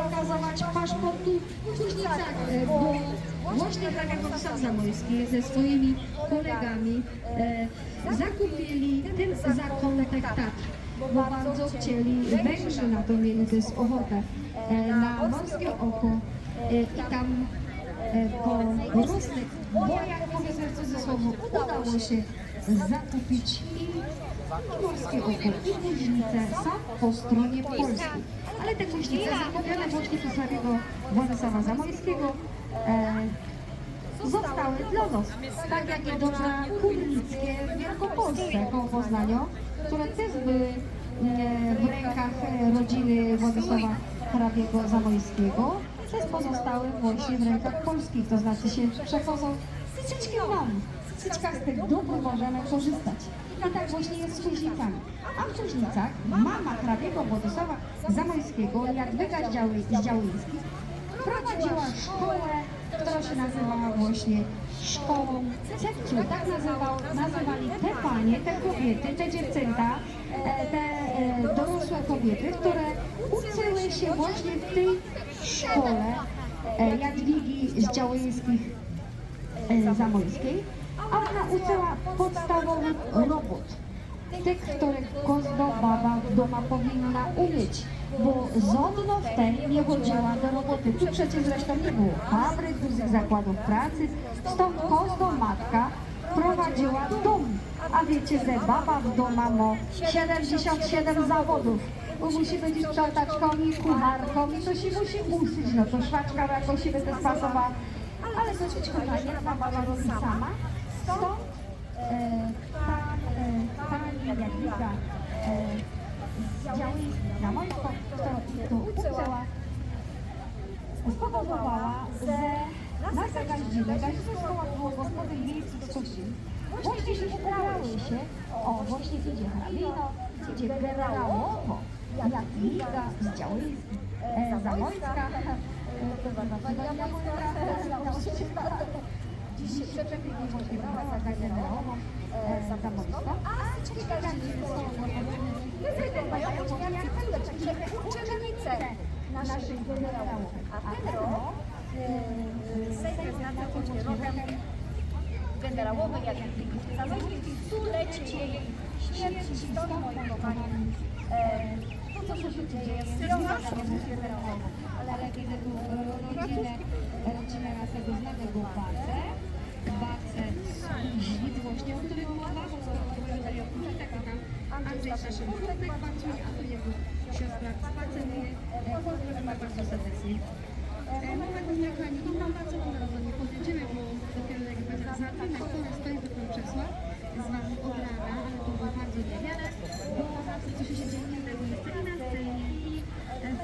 okazywać paszportu Kuźnicach, e, bo właśnie hrabia Władysław Zamojski ze swoimi kolegami e, zakupili ten zakątek Tatr, bo bardzo chcieli, Węgrzy na to mieli też ochotę, na morskie oko e, i tam po różnych bojach, powiedzmy w cudzysłowie, udało się zakupić oko i Kuźnice są po stronie polskiej. Ale te Kuźnice zakupione właśnie przez hrabiego Władysława Zamojskiego e, zostały dla nas. Tak jak i dola kurnickie w Wielkopolsce koło Poznania, które też były e, w rękach e, rodziny Władysława hrabiego Zamojskiego, też pozostały właśnie w rękach polskich, to znaczy się przechodzą z nam. Z cyczka z tych dóbr możemy korzystać. I tak właśnie jest z Kuźnicami. A w Kuźnicach mama hrabiego Władysława Zamojskiego, Jadwiga z Działy- z Działyńskich, prowadziła szkołę, która się nazywała właśnie szkołą Cepciu. Tak nazywał, nazywali te panie, te kobiety, te dziewczęta, e, te e, dorosłe kobiety, które uczyły się właśnie w tej szkole e, Jadwigi z Działyńskich e, Zamojskiej, a ona uczyła podstawowych robót. Tych, których każda baba w domu powinna umieć, bo żadna w tej nie chodziła do roboty. Tu przecież zresztą nie było fabryk, dużych zakładów pracy, stąd każda matka prowadziła dom. A wiecie, że baba w domu ma 77 zawodów. Bo musi być sprzątaczką i kucharką i to się musi musić, no to szwaczka jakoś się będzie spasowała. Ale to coś kochanie, baba robi sama. Stąd e, ta e, pani Jadwiga e, Zamojsko, która tu uczyła, spowodowała, że nasza gaździna, gaździna szkoła było gospodyń wiejskich Kościin, właśnie się ubrały się, o właśnie idzie hrabino, idzie generałowo, Jadwiga z Działyńskich, e, Zamojska, e, to była pani Zamojska, Dziś się przepięknie właśnie wybrała za generałową e, za Zamojską, a uczennice naszych generałów. A ten rok e, Sejm wyznacza właśnie rokiem generałowej Jadwigi Zamojskiej, stulecie jej śmierci, stąd moim kochanym e, to, co się dzieje, jest z generałową. ale kiedy tu rodzinę, rodzinę naszego znanego Bacę, Bacę z Źwic właśnie, o którym mowa, opowiadali o tam Andrzej Staszyn Kurtek pracuje, a tu jego siostra spaceruje. Pozdrawiam bardzo serdecznie. E, Mama głównie kochani, i mam bardzo wam narodowanie powiedziemy, bo dopiero jakby za tym, jak to stoi do tego krzesła, z wami od rana, ale to było bardzo niewiele, bo zawsze coś się dzieje innego jest i na scenie, i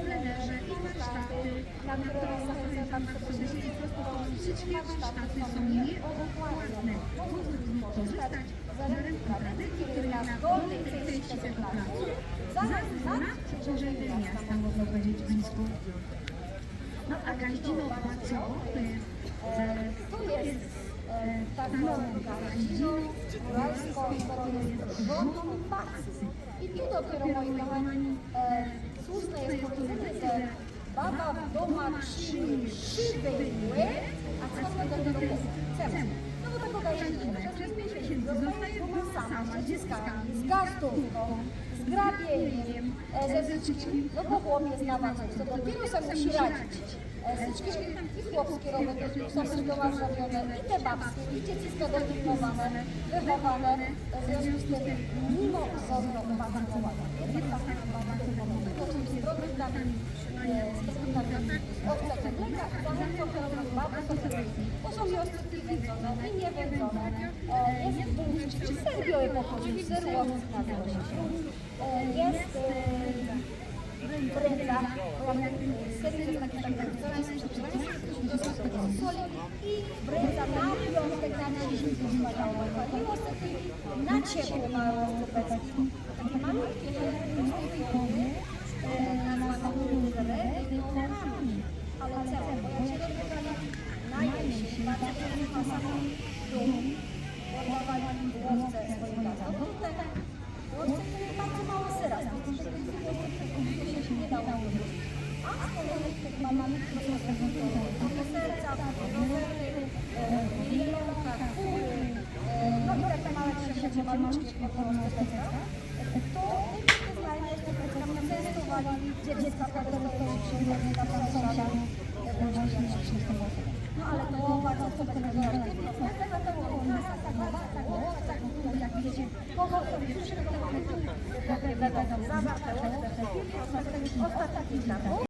plenerze, i warsztaty, na które sobie tam sobie się po prostu wszystkie warsztaty są nieodpłatne. Można z nich korzystać za rynku tradycji, który na dolnej części tego placu, nad urzędem miasta, można powiedzieć blisko. No a Gaździnowa co? To jest, to jest Gaździno, Góralsko, to jest żoną Maxy. I tu dopiero, moi kochani, e, słuszne jest powiedzenie, że baba w domu trzyma szyby łeb, a co do tego chcemy. No bo tak okazuje przez pięć miesięcy zostaje sama, z dzieckami, z gastówką, grabieniem, e, ze wszystkim, no bo chłopiec na was, to dopiero sobie musi radzić. E, Wszystkie i chłopskie roboty są zrobione, i te babskie, i dzieciska dopilnowane, wychowane, e, w związku z tym mimo wzorno bardzo ładnie. Jednak bardzo ładnie. To są z produktami, e, z produktami owczego mleka, zamówką, którą bardzo serdecznie. To są wiosnki wędzone i niewędzone. E, Jest błyszczyk, ser biały pochodził, ser łowcy na złości. E, Jest e, brędza, serii jest taki tak soli i brędza na piątek, na dziesięć wspaniałe. Miłostek na ciepło na roztopecki. Takie malutkie, ale co, bo ja się piękna sama dum, oddawali łowce swoim gazom. Łowce, które bardzo mało syra, to nie dało. A z kolei mamami, które są. Takie serca, rowery, mielonka, kury, no i takie małe księżyce, maluczki podporządkowe. To testowali dziecka, które dostają przyjemnie e, właśnie no ale to bardzo to tego aktywność, dlatego to było masa zabawa, tak